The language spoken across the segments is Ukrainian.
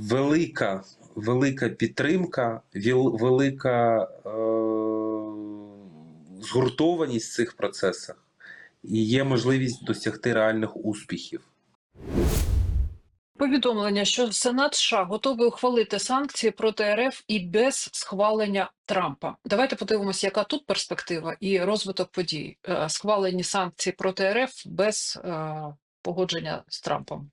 велика, велика підтримка, велика е, згуртованість в цих процесах і є можливість досягти реальних успіхів. Повідомлення, що Сенат США готовий ухвалити санкції проти РФ і без схвалення Трампа. Давайте подивимося, яка тут перспектива і розвиток подій. Е, Схвалені санкції проти РФ без е, погодження з Трампом.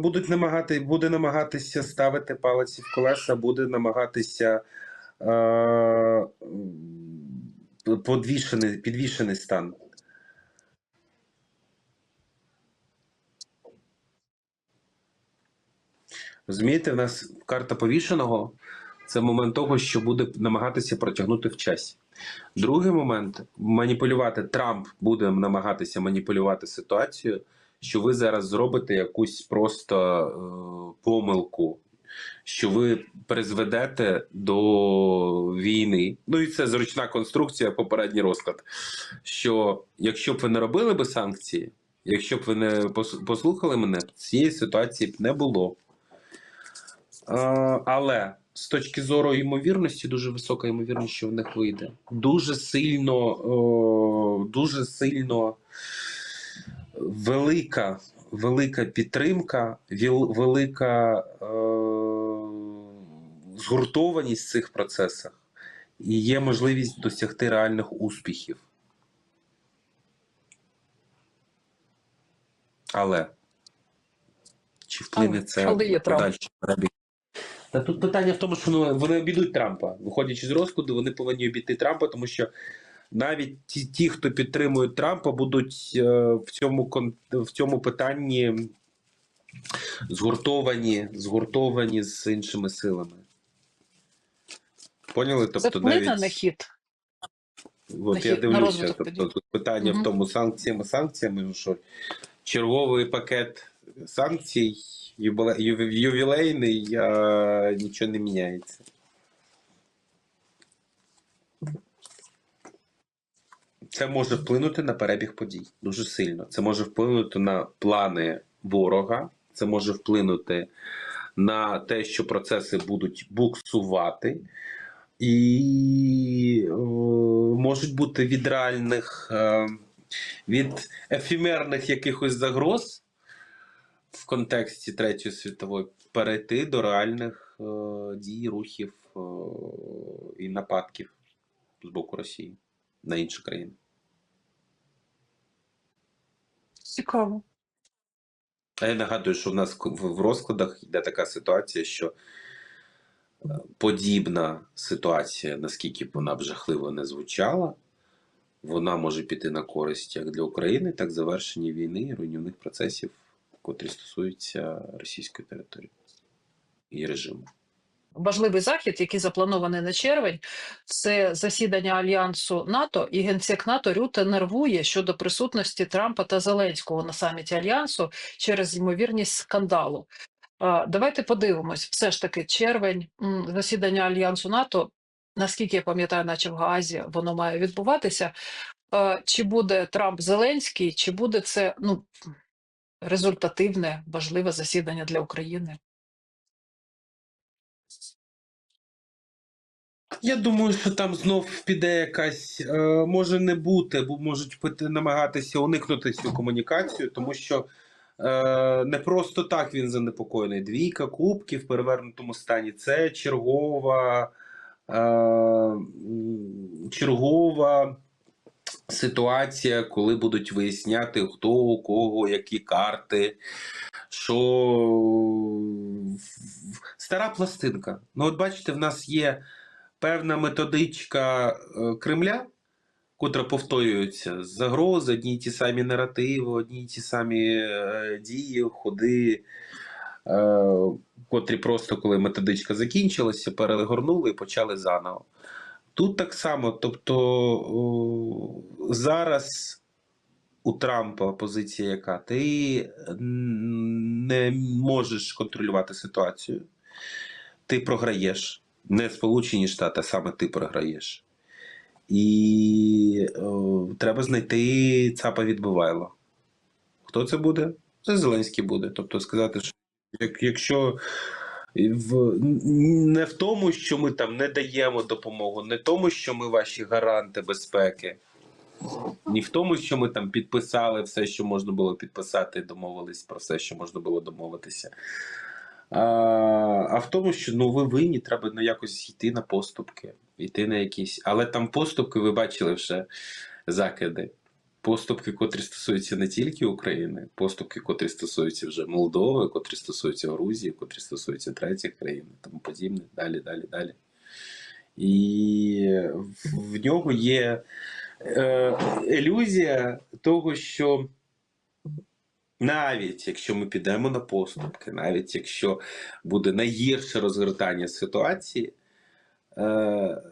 Будуть намагати, буде намагатися ставити палиці в колеса, буде намагатися е, подвішений, підвішений стан. Розумієте, в нас карта повішеного це момент того, що буде намагатися протягнути в часі. Другий момент маніпулювати Трамп буде намагатися маніпулювати ситуацію, що ви зараз зробите якусь просто е, помилку, що ви призведете до війни. Ну і це зручна конструкція, попередній розклад. Що якщо б ви не робили би санкції, якщо б ви не послухали мене, цієї ситуації б не було. Е, але з точки зору ймовірності, дуже висока ймовірність, що в них вийде. Дуже сильно, о, дуже сильно велика, велика підтримка, велика е, згуртованість в цих процесах і є можливість досягти реальних успіхів. Але чи вплине Але- це але є подальші перебіги? Та тут питання в тому, що ну, вони обійдуть Трампа. Виходячи з розкладу, вони повинні обійти Трампа, тому що навіть ті, ті хто підтримують Трампа, будуть е, в, цьому, в цьому питанні згуртовані, згуртовані з іншими силами. Поняли? Тобто вплине навіть на хід. От на я хід- дивлюся, тобто тут питання Мгм. в тому санкціями, санкціями, ну що черговий пакет санкцій, ювілейний, а нічого не міняється. Це може вплинути на перебіг подій дуже сильно. Це може вплинути на плани ворога, це може вплинути на те, що процеси будуть буксувати, і е, можуть бути від реальних, е, від ефемерних якихось загроз в контексті Третьої світової перейти до реальних е, дій, рухів е, і нападків з боку Росії на інші країни. Цікаво. А я нагадую, що в нас в розкладах йде така ситуація, що е, подібна ситуація, наскільки б вона б жахливо не звучала, вона може піти на користь як для України, так і завершення війни і руйнівних процесів, котрі стосуються російської території і режиму. Важливий захід, який запланований на червень, це засідання альянсу НАТО і генсек НАТО Рюте нервує щодо присутності Трампа та Зеленського на саміті альянсу через ймовірність скандалу. Давайте подивимось. Все ж таки, червень, засідання альянсу НАТО. Наскільки я пам'ятаю, наче в Гаазі воно має відбуватися. Чи буде Трамп Зеленський, чи буде це ну результативне, важливе засідання для України? Я думаю, що там знов піде якась, е, може не бути, бо можуть намагатися уникнути цю комунікацію, тому що е, не просто так він занепокоєний. Двійка кубків в перевернутому стані це чергова, е, чергова ситуація, коли будуть виясняти, хто у кого, які карти. Що стара пластинка. Ну, от бачите, в нас є певна методичка е, Кремля, котра повторюється. Загрози, одні й ті самі наративи, одні й ті самі е, дії, ходи, е, котрі просто, коли методичка закінчилася, перегорнули і почали заново. Тут так само, тобто зараз у Трампа позиція яка? Ти не можеш контролювати ситуацію, ти програєш. Не Сполучені Штати, а саме ти програєш. І о, треба знайти цапа відбивайло. Хто це буде? Це Зеленський буде. Тобто сказати, що як, якщо в, не в тому, що ми там не даємо допомогу, не в тому, що ми ваші гаранти безпеки, ні в тому, що ми там підписали все, що можна було підписати, домовились про все, що можна було домовитися. А, в тому, що ну ви винні, треба ну, якось йти на поступки, йти на якісь. Але там поступки, ви бачили вже закиди. Поступки, котрі стосуються не тільки України, поступки, котрі стосуються вже Молдови, котрі стосуються Грузії, котрі стосуються третіх країн, тому подібне, далі, далі, далі. І в- в нього є е, ілюзія того, що навіть якщо ми підемо на поступки, навіть якщо буде найгірше розгортання ситуації, е,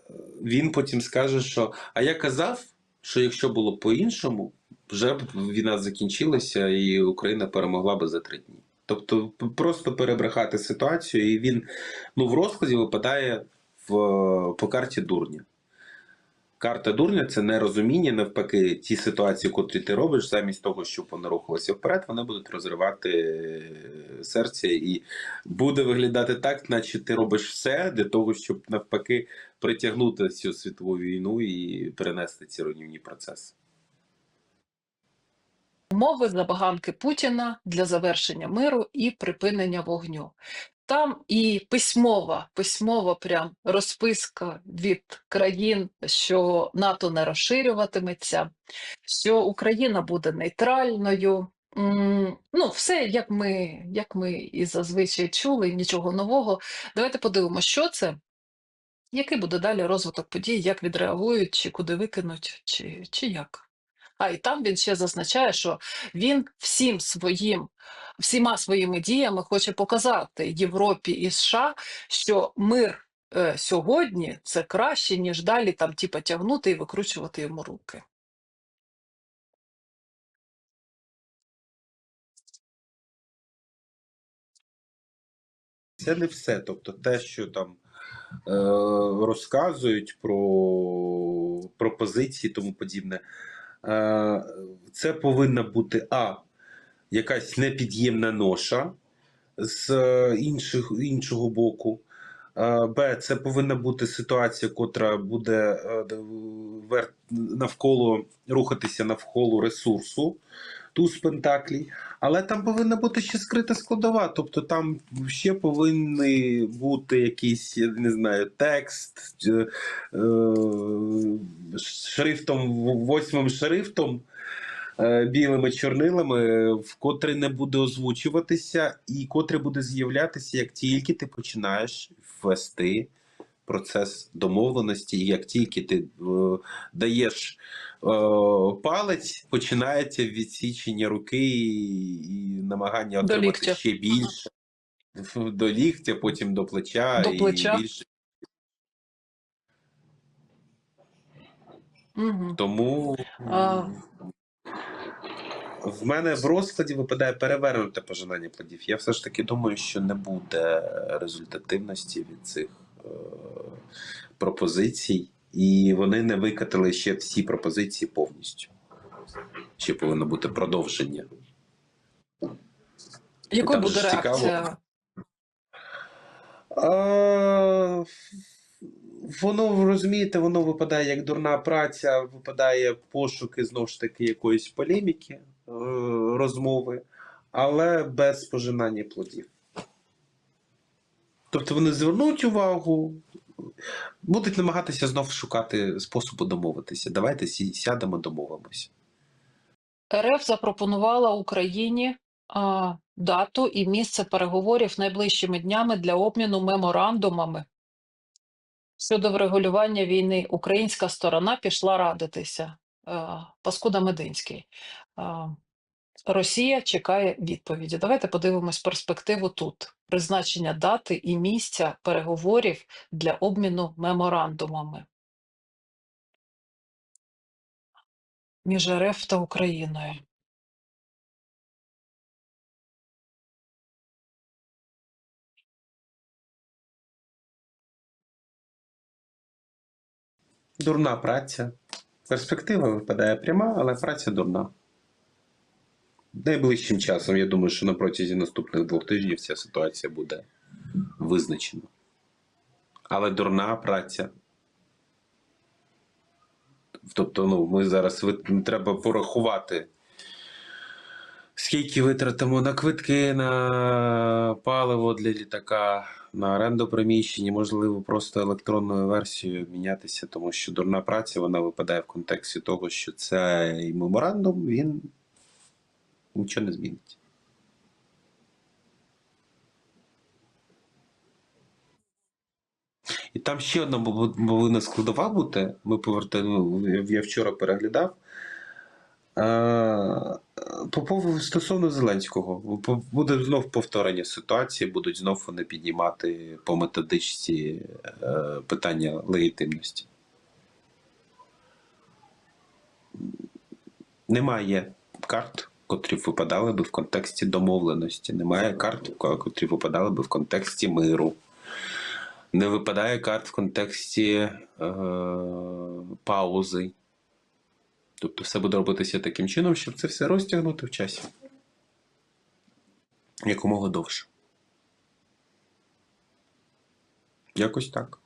він потім скаже, що а я казав, що якщо було по-іншому, вже б війна закінчилася і Україна перемогла би за три дні. Тобто просто перебрехати ситуацію, і він ну, в розкладі випадає в, по карті дурня. Карта дурня це нерозуміння, навпаки, ті ситуації, котрі ти робиш, замість того, щоб вони рухалися вперед, вони будуть розривати е, серце, і буде виглядати так, наче ти робиш все для того, щоб навпаки притягнути цю світову війну і перенести ці руйнівні процеси. умови забаганки Путіна для завершення миру і припинення вогню. Там і письмова, письмова прям розписка від країн, що НАТО не розширюватиметься, що Україна буде нейтральною. Ну, все, як ми, як ми і зазвичай чули, нічого нового. Давайте подивимося, що це, який буде далі розвиток подій, як відреагують, чи куди викинуть, чи, чи як. А і там він ще зазначає, що він всім своїм, всіма своїми діями хоче показати Європі і США, що мир е, сьогодні це краще, ніж далі там, типа, тягнути і викручувати йому руки. Це не все. Тобто, те, що там е, розказують про пропозиції тому подібне, це повинна бути А. Якась непід'ємна ноша з е, інших, іншого боку. Е, Б. Це повинна бути ситуація, котра буде е, навколо рухатися навколо ресурсу туз пентаклі. Але там повинна бути ще скрита складова. Тобто там ще повинні бути якийсь, я не знаю, текст е, е, шрифтом, восьмим шрифтом, е, білими чорнилами, в котрий не буде озвучуватися, і котрий буде з'являтися, як тільки ти починаєш ввести процес домовленості, і як тільки ти е, даєш е, палець, починається відсічення руки і, і намагання отримати ще більше. До ліктя, потім до плеча, До плеча. і більше. Угу. Тому А. в мене в розкладі випадає перевернуте пожинання плодів. Я все ж таки думаю, що не буде результативності від цих пропозицій, і вони не викатили ще всі пропозиції повністю. Ще повинно бути продовження. Якою буде ж цікаво. реакція? А, воно, розумієте, воно випадає як дурна праця, випадає пошуки знову ж таки якоїсь полеміки, е, розмови, але без пожинання плодів. Тобто вони звернуть увагу, будуть намагатися знов шукати способу домовитися. Давайте сядемо, домовимося. РФ запропонувала Україні а, дату і місце переговорів найближчими днями для обміну меморандумами щодо врегулювання війни. Українська сторона пішла радитися. А, Паскуда Мединський. А, Росія чекає відповіді. Давайте подивимось перспективу тут: призначення дати і місця переговорів для обміну меморандумами. між РФ та Україною. Дурна праця. Перспектива випадає пряма, але праця дурна. Найближчим часом, я думаю, що на протязі наступних двох тижнів ця ситуація буде визначена. Але дурна праця. Тобто, ну, ми зараз треба порахувати, скільки витратимо на квитки, на паливо для літака, на оренду приміщення, можливо, просто електронною версією мінятися, тому що дурна праця вона випадає в контексті того, що цей меморандум він нічого не змінить. І там ще одна повинна складова бути. Ми повертаємо, я вчора переглядав. Е, По стосовно Зеленського, буде знов повторення ситуації, будуть знов вони піднімати по методичці е, питання легітимності. Немає карт, котрі випадали би в контексті домовленості. Немає карт, котрі випадали би в контексті миру. Не випадає карт в контексті е, паузи. Тобто все буде робитися таким чином, щоб це все розтягнути в часі. Якомога довше. Якось так.